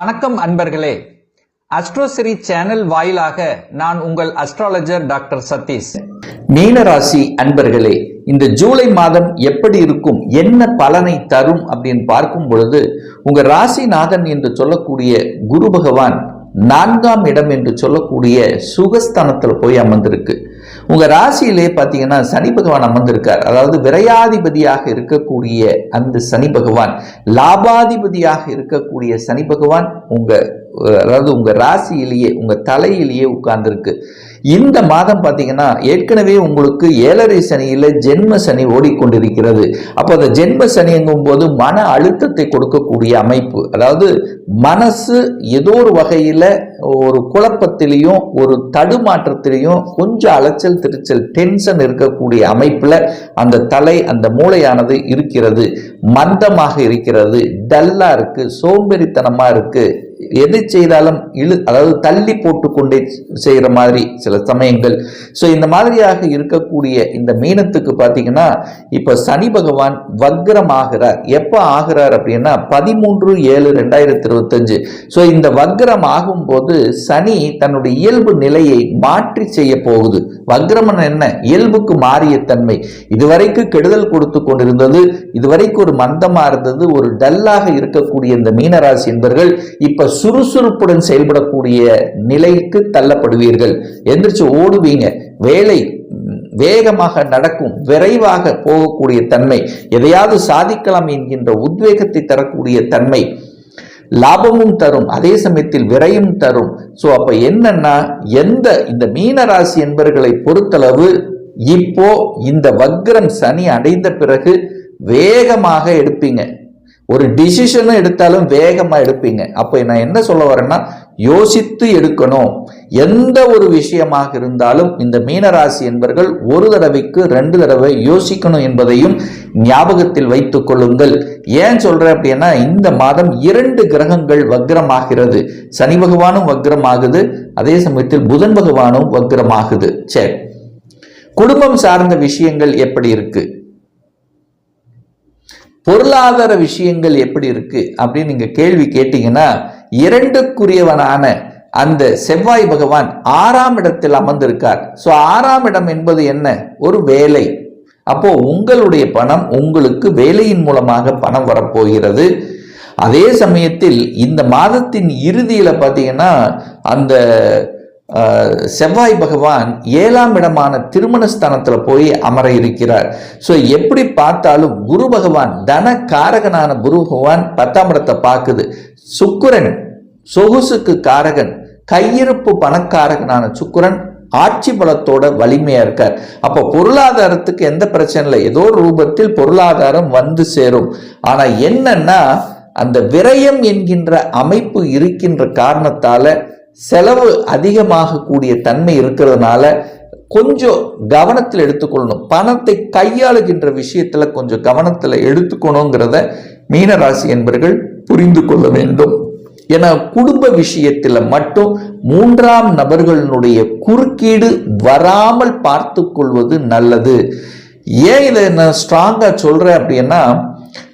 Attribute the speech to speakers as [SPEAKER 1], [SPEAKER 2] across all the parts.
[SPEAKER 1] வணக்கம் அன்பர்களே. அஸ்ட்ரோசிரி சேனல் வாயிலாக நான் உங்கள் அஸ்ட்ராலஜர் டாக்டர் சதீஷ். மீனராசி அன்பர்களே இந்த ஜூலை மாதம் எப்படி இருக்கும் என்ன பலனை தரும் அப்படின்னு பார்க்கும் பொழுது உங்க ராசிநாதன் என்று சொல்லக்கூடிய குரு பகவான் நான்காம் இடம் என்று சொல்லக்கூடிய சுகஸ்தானத்தில் போய் அமர்ந்திருக்கு. உங்க ராசியிலே பார்த்தீங்கன்னா சனி பகவான் அமர்ந்திருக்கார். அதாவது விரையாதிபதியாக இருக்கக்கூடிய அந்த சனி பகவான் லாபாதிபதியாக இருக்கக்கூடிய சனி பகவான் உங்க அதாவது உங்கள் ராசியிலேயே உங்கள் தலையிலேயே உட்கார்ந்துருக்கு. இந்த மாதம் பார்த்தீங்கன்னா ஏற்கனவே உங்களுக்கு ஏழரை சனியில் ஜென்ம சனி ஓடிக்கொண்டிருக்கிறது. அப்போ அந்த ஜென்ம சனிங்கும் போது மன அழுத்தத்தை கொடுக்கக்கூடிய அமைப்பு. அதாவது மனசு ஏதோ ஒரு வகையில் ஒரு குழப்பத்திலையும் ஒரு தடுமாற்றத்திலையும் கொஞ்சம் அலைச்சல் திருச்சல் டென்ஷன் இருக்கக்கூடிய அமைப்பில் அந்த தலை அந்த மூளையானது இருக்கிறது. மந்தமாக இருக்கிறது டல்லாக இருக்குது சோம்பேறித்தனமாக இருக்குது எது செய்தாலும் இழு அதாவது தள்ளி போட்டு கொண்டே செய்கிற மாதிரி சில சமயங்கள். ஸோ இந்த மாதிரியாக இருக்கக்கூடிய இந்த மீனத்துக்கு பார்த்தீங்கன்னா இப்போ சனி பகவான் வக்ரம் ஆகிறார் எப்போ ஆகிறார் அப்படின்னா பதிமூன்று ஏழு ரெண்டாயிரத்தி இருபத்தஞ்சு. ஸோ இந்த வக்ரம் ஆகும்போது சனி தன்னுடைய இயல்பு நிலையை மாற்றி செய்ய போகுது. வக்ரமன் என்ன? இயல்புக்கு மாறிய தன்மை. இதுவரைக்கும் கெடுதல் கொடுத்து கொண்டிருந்தது இதுவரைக்கும் ஒரு மந்தமா இருந்தது ஒரு டல்லாக இருக்கக்கூடிய இந்த மீனராசி என்பர்கள் இப்ப சுறுசுறுப்புடன் செயல்படக்கூடிய நிலைக்கு தள்ளப்படுவீர்கள். எந்திரிச்சு ஓடுவீங்க. வேலை வேகமாக நடக்கும் விரைவாக போகக்கூடிய தன்மை எதையாவது சாதிக்கலாம் என்கின்ற உத்வேகத்தை தரக்கூடிய தன்மை லாபமும் தரும் அதே சமயத்தில் விரையும் தரும். ஸோ அப்ப என்னன்னா எந்த இந்த மீனராசி என்பர்களை பொறுத்தளவு இப்போ இந்த வக்ரம் சனி அடைந்த பிறகு வேகமாக எடுப்பீங்க. ஒரு டிசிஷனும் எடுத்தாலும் வேகமாக எடுப்பீங்க. அப்போ நான் என்ன சொல்ல வரேன்னா யோசித்து எடுக்கணும். எந்த ஒரு விஷயமாக இருந்தாலும் இந்த மீனராசி என்பர்கள் ஒரு தடவைக்கு ரெண்டு தடவை யோசிக்கணும் என்பதையும் ஞாபகத்தில் வைத்துக் கொள்ளுங்கள். ஏன் சொல்றேன் அப்படின்னா இந்த மாதம் இரண்டு கிரகங்கள் வக்ரமாகிறது. சனி பகவானும் வக்ரமாகுது. அதே சமயத்தில் புதன் பகவானும் வக்ரமாகுது. சரி. குடும்பம் சார்ந்த விஷயங்கள் எப்படி இருக்குது பொருளாதார விஷயங்கள் எப்படி இருக்கு அப்படின்னு நீங்க கேள்வி கேட்டீங்கன்னா இரண்டுக்குரியவனான அந்த செவ்வாய் பகவான் ஆறாம் இடத்தில் அமர்ந்திருக்கார். ஸோ ஆறாம் இடம் என்பது என்ன? ஒரு வேலை. அப்போ உங்களுடைய பணம் உங்களுக்கு வேலையின் மூலமாக பணம் வரப்போகிறது. அதே சமயத்தில் இந்த மாதத்தின் இறுதியில் பார்த்தீங்கன்னா அந்த செவ்வாய் பகவான் ஏழாம் இடமான திருமணஸ்தானத்தில் போய் அமர இருக்கிறார். ஸோ எப்படி பார்த்தாலும் குரு பகவான் தன காரகனான குரு பகவான் பத்தாம் இடத்தை பார்க்குது. சுக்குரன் சொகுசுக்கு காரகன் கையிருப்பு பணக்காரகனான சுக்குரன் ஆட்சி பலத்தோட வலிமையா இருக்கார். அப்போ பொருளாதாரத்துக்கு எந்த பிரச்சனை இல்லை. ஏதோ ஒரு ரூபத்தில் பொருளாதாரம் வந்து சேரும். ஆனா என்னன்னா அந்த விரயம் என்கின்ற அமைப்பு இருக்கின்ற காரணத்தால செலவு அதிகமாக கூடிய தன்மை இருக்கிறதுனால கொஞ்சம் கவனத்தில் எடுத்துக்கொள்ளணும். பணத்தை கையாளுகின்ற விஷயத்துல கொஞ்சம் கவனத்தில் எடுத்துக்கணுங்கிறத மீனராசி என்பர்கள் புரிந்து கொள்ள வேண்டும். ஏன்னா குடும்ப விஷயத்தில் மட்டும் மூன்றாம் நபர்களினுடைய குறுக்கீடு வராமல் பார்த்து கொள்வது நல்லது. ஏன் இதை நான் ஸ்ட்ராங்கா சொல்றேன் அப்படின்னா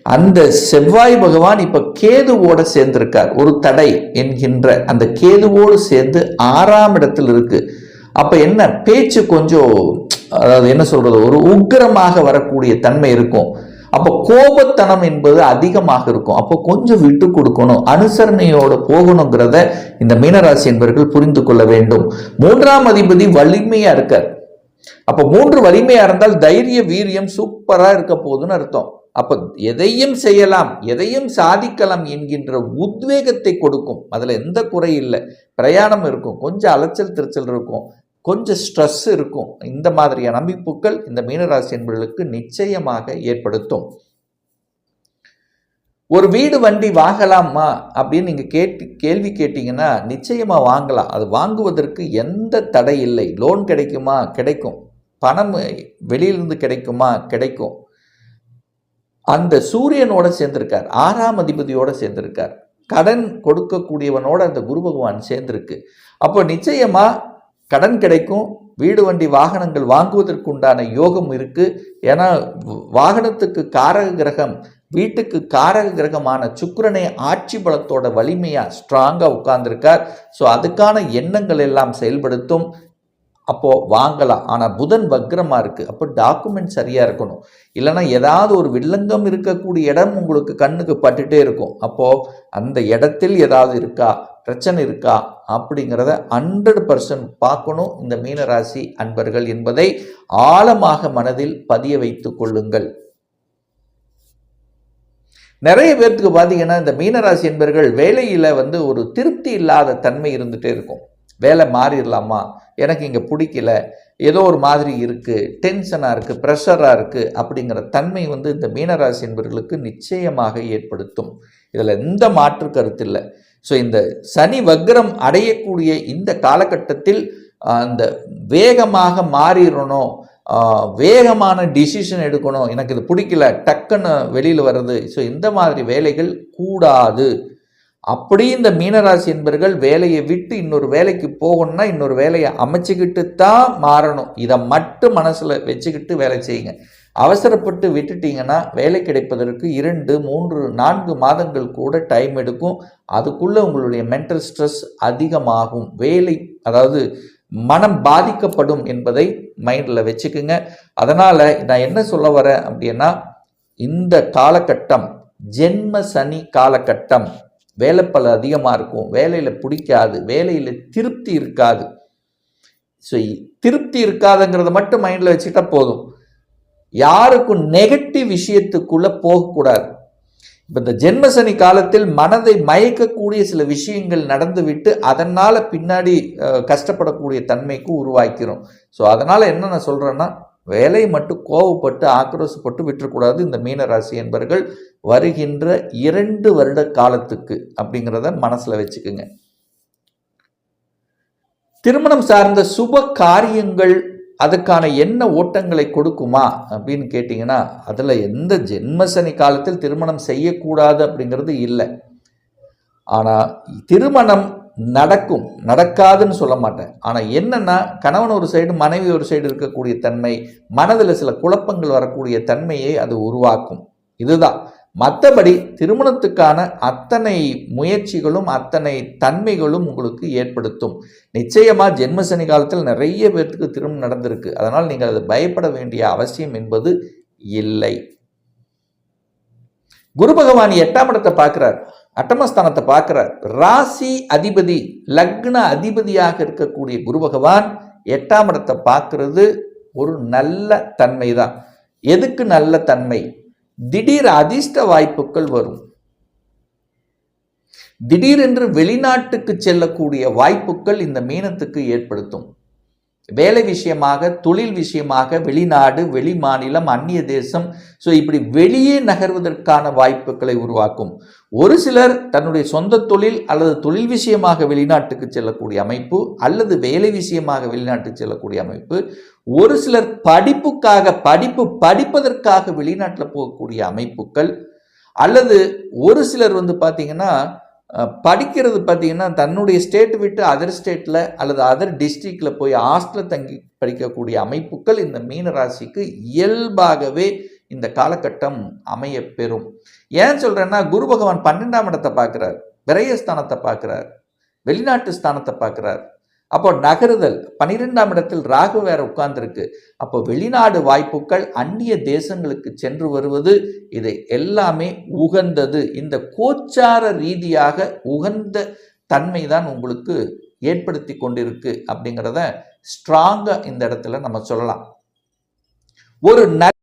[SPEAKER 1] அந்த செவ்வாய் பகவான் இப்ப கேதுவோட சேர்ந்திருக்கார். ஒரு தடை என்கின்ற அந்த கேதுவோடு சேர்ந்து ஆறாம் இடத்தில் இருக்கு. அப்ப என்ன? பேச்சு கொஞ்சம் அதாவது என்ன சொல்றது? ஒரு உக்கிரமாக வரக்கூடிய தன்மை இருக்கும். அப்போ கோபத்தனம் என்பது அதிகமாக இருக்கும். அப்போ கொஞ்சம் விட்டு கொடுக்கணும். அனுசரணையோட போகணுங்கிறத இந்த மீனராசி என்பவர்கள் புரிந்து கொள்ள வேண்டும். மூன்றாம் அதிபதி வலிமையா இருக்கார். அப்போ மூன்று வலிமையா இருந்தால் தைரிய வீரியம் சூப்பரா இருக்க போகுதுன்னு அர்த்தம். அப்போ எதையும் செய்யலாம் எதையும் சாதிக்கலாம் என்கின்ற உத்வேகத்தை கொடுக்கும். அதில் எந்த குறை இல்லை. பிரயாணம் இருக்கும் கொஞ்சம் அலைச்சல் திருச்சல் இருக்கும் கொஞ்சம் ஸ்ட்ரெஸ் இருக்கும். இந்த மாதிரியான அமைப்புகள் இந்த மீனராசி என்பவர்களுக்கு நிச்சயமாக ஏற்படுத்தும். ஒரு வீடு வண்டி வாங்கலாமா அப்படின்னு நீங்கள் கேட்டு கேள்வி கேட்டிங்கன்னா நிச்சயமாக வாங்கலாம். அது வாங்குவதற்கு எந்த தடை இல்லை. லோன் கிடைக்குமா? கிடைக்கும். பணம் வெளியிலிருந்து கிடைக்குமா? கிடைக்கும். அந்த சூரியனோட சேர்ந்திருக்கார் ஆறாம் அதிபதியோட சேர்ந்திருக்கார். கடன் கொடுக்கக்கூடியவனோட அந்த குரு பகவான் சேர்ந்திருக்கு. அப்போ நிச்சயமா கடன் கிடைக்கும் வீடு வண்டி வாகனங்கள் வாங்குவதற்கு உண்டான யோகம் இருக்கு. ஏன்னா வாகனத்துக்கு காரக கிரகம் வீட்டுக்கு காரக கிரகமான சுக்கரனை ஆட்சி பலத்தோட வலிமையா ஸ்ட்ராங்கா உட்கார்ந்திருக்கார். ஸோ அதுக்கான எண்ணங்கள் எல்லாம் செயல்படுத்தும். அப்போது வாங்கலாம். ஆனால் புதன் வக்ரமாக இருக்குது அப்போ டாக்குமெண்ட் சரியாக இருக்கணும். இல்லைன்னா ஏதாவது ஒரு வில்லங்கம் இருக்கக்கூடிய இடம் உங்களுக்கு கண்ணுக்கு பட்டுட்டே இருக்கும். அப்போது அந்த இடத்தில் ஏதாவது இருக்கா? பிரச்சனை இருக்கா? அப்படிங்கிறத ஹண்ட்ரட் பர்சன்ட் பார்க்கணும். இந்த மீனராசி அன்பர்கள் என்பதை ஆழமாக மனதில் பதிய வைத்து கொள்ளுங்கள். நிறைய பேர்த்துக்கு பார்த்தீங்கன்னா இந்த மீனராசி என்பர்கள் வேலையில் வந்து ஒரு திருப்தி இல்லாத தன்மை இருந்துகிட்டே இருக்கும். வேலை மாறிடலாமா? எனக்கு இங்கே பிடிக்கல. ஏதோ ஒரு மாதிரி இருக்குது டென்ஷனாக இருக்குது ப்ரெஷராக இருக்குது அப்படிங்கிற தன்மை வந்து இந்த மீனராசி என்பவர்களுக்கு நிச்சயமாக ஏற்படுத்தும். இதில் எந்த மாற்று கருத்து இல்லை. ஸோ இந்த சனி வக்ரம் அடையக்கூடிய இந்த காலகட்டத்தில் அந்த வேகமாக மாறிடணும். வேகமான டிசிஷன் எடுக்கணும். எனக்கு இது பிடிக்கல. டக்குன்னு வெளியில் வர்றது. ஸோ இந்த மாதிரி வேலைகள் கூடாது. அப்படி இந்த மீனராசி என்பர்கள் வேலையை விட்டு இன்னொரு வேலைக்கு போகணும்னா இன்னொரு வேலையை அமைச்சுக்கிட்டு தான் மாறணும். இதை மட்டும் மனசில் வச்சுக்கிட்டு வேலை செய்யுங்க. அவசரப்பட்டு விட்டுட்டீங்கன்னா வேலை கிடைப்பதற்கு இரண்டு மூன்று நான்கு மாதங்கள் கூட டைம் எடுக்கும். அதுக்குள்ளே உங்களுடைய மென்டல் ஸ்ட்ரெஸ் அதிகமாகும். வேலை அதாவது மனம் பாதிக்கப்படும் என்பதை மைண்டில் வச்சுக்குங்க. அதனால் நான் என்ன சொல்ல வரேன் அப்படின்னா இந்த காலகட்டம் ஜென்ம சனி காலகட்டம் வேலை பல அதிகமாக இருக்கும். வேலையில் பிடிக்காது. வேலையில் திருப்தி இருக்காது. ஸோ திருப்தி இருக்காதுங்கிறத மட்டும் மைண்டில் வச்சுக்கிட்டா போதும். யாருக்கும் நெகட்டிவ் விஷயத்துக்குள்ளே போகக்கூடாது. இப்போ இந்த ஜென்மசனி காலத்தில் மனதை மயக்கக்கூடிய சில விஷயங்கள் நடந்துவிட்டு அதனால் பின்னாடி கஷ்டப்படக்கூடிய தன்மைக்கு உருவாக்கிறோம். ஸோ அதனால் என்ன நான் சொல்கிறேன்னா வேலை மட்டும் கோவப்பட்டு ஆக்ரோசப்பட்டு விட்டுறக்கூடாது. இந்த மீனராசி என்பர்கள் வருகின்ற இரண்டு வருட காலத்துக்கு அப்படிங்கிறத மனசில் வச்சுக்குங்க. திருமணம் சார்ந்த சுப காரியங்கள் அதுக்கான என்ன ஓட்டங்களை கொடுக்குமா அப்படின்னு கேட்டிங்கன்னா அதில் எந்த ஜென்மசனி காலத்தில் திருமணம் செய்யக்கூடாது அப்படிங்கிறது இல்லை. ஆனால் திருமணம் நடக்கும் நடக்காதுன்னு சொல்ல மாட்டேன். ஆனால் என்னென்னா கணவன் ஒரு சைடு மனைவி ஒரு சைடு இருக்கக்கூடிய தன்மை மனதில் சில குழப்பங்கள் வரக்கூடிய தன்மையை அது உருவாக்கும். இதுதான். மற்றபடி திருமணத்துக்கான அத்தனை முயற்சிகளும் அத்தனை தன்மைகளும் உங்களுக்கு ஏற்படுத்தும். நிச்சயமாக ஜென்மசனி காலத்தில் நிறைய பேர்த்துக்கு திருமணம் நடந்திருக்கு. அதனால் நீங்கள் அது பயப்பட வேண்டிய அவசியம் என்பது இல்லை. குரு பகவான் எட்டாம் இடத்தை பார்க்குறார். அட்டமஸ்தானத்தை பார்க்குறார் ராசி அதிபதி லக்ன அதிபதியாக இருக்கக்கூடிய குரு பகவான் எட்டாம் இடத்தை பார்க்கறது ஒரு நல்ல தன்மை தான் எதுக்கு நல்ல தன்மை? திடீர் அதிர்ஷ்ட வாய்ப்புகள் வரும். திடீரென்று வெளிநாட்டுக்கு செல்லக்கூடிய வாய்ப்புகள் இந்த மீனத்துக்கு ஏற்படுத்தும். வேலை விஷயமாக தொழில் விஷயமாக வெளிநாடு வெளி மாநிலம் அந்நிய தேசம். ஸோ இப்படி வெளியே நகர்வதற்கான வாய்ப்புகளை உருவாக்கும். ஒரு சிலர் தன்னுடைய சொந்த தொழில் அல்லது தொழில் விஷயமாக வெளிநாட்டுக்கு செல்லக்கூடிய அமைப்பு அல்லது வேலை விஷயமாக வெளிநாட்டுக்கு செல்லக்கூடிய அமைப்பு. ஒரு சிலர் படிப்புக்காக படிப்பு படிப்பதற்காக வெளிநாட்டில் போகக்கூடிய அமைப்புகள். அல்லது ஒரு சிலர் வந்து பார்த்தீங்கன்னா படிக்கிறது பார்த்திங்கன்னா தன்னுடைய ஸ்டேட் விட்டு அதர் ஸ்டேட்டில் அல்லது அதர் டிஸ்ட்ரிக்டில் போய் ஹாஸ்டலில் தங்கி படிக்கக்கூடிய அமைப்புகள் இந்த மீனராசிக்கு இயல்பாகவே இந்த காலகட்டம் அமைய பெறும். ஏன் சொல்கிறேன்னா குரு பகவான் பன்னெண்டாம் இடத்தை பார்க்குறார். விரயஸ்தானத்தை பார்க்குறார். வெளிநாட்டு ஸ்தானத்தை பார்க்குறார். அப்போ நகருதல். பன்னிரெண்டாம் இடத்தில் ராகு வேற உட்கார்ந்துருக்கு. அப்போ வெளிநாடு வாய்ப்புகள் அந்நிய தேசங்களுக்கு சென்று வருவது இதை எல்லாமே உகந்தது. இந்த கோச்சார ரீதியாக உகந்த தன்மை தான் உங்களுக்கு ஏற்படுத்தி கொண்டிருக்கு அப்படிங்கிறத ஸ்ட்ராங்காக இந்த இடத்துல நம்ம சொல்லலாம். ஒரு ந